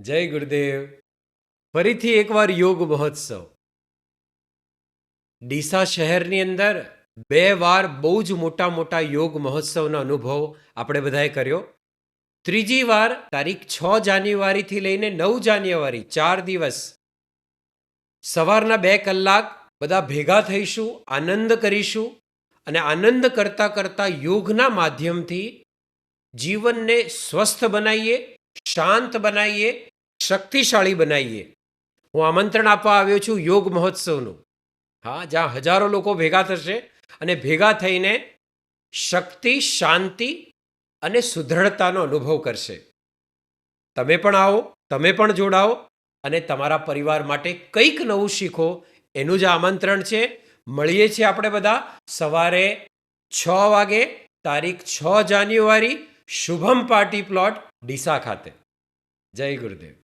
જય ગુરુદેવ. ફરીથી એકવાર યોગ મહોત્સવ. ડીસા શહેરની અંદર બે વાર બહુ જ મોટા મોટા યોગ મહોત્સવનો અનુભવ આપણે બધાએ કર્યો. ત્રીજી વાર તારીખ છ જાન્યુઆરીથી લઈને નવ જાન્યુઆરી, ચાર દિવસ. સવારના બે કલાક બધા ભેગા થઈશું, આનંદ કરીશું અને આનંદ કરતા કરતા યોગના માધ્યમથી જીવનને સ્વસ્થ બનાવીએ શાંત બનાવીએ શક્તિશાળી બનાવીએ હું આમંત્રણ આપવા આવ્યો છું યોગ મહોત્સવનું. હા, જ્યાં હજારો લોકો ભેગા થશે અને ભેગા થઈને શક્તિ, શાંતિ અને સુદૃઢતાનો અનુભવ કરશે. તમે પણ આવો, તમે પણ જોડાઓ અને તમારા પરિવાર માટે કંઈક નવું શીખો. એનું જ આમંત્રણ છે. મળીએ છીએ આપણે બધા સવારે છ વાગે, તારીખ છ જાન્યુઆરી, શુભમ પાર્ટી પ્લોટ, ડીસા ખાતે. જય ગુરુદેવ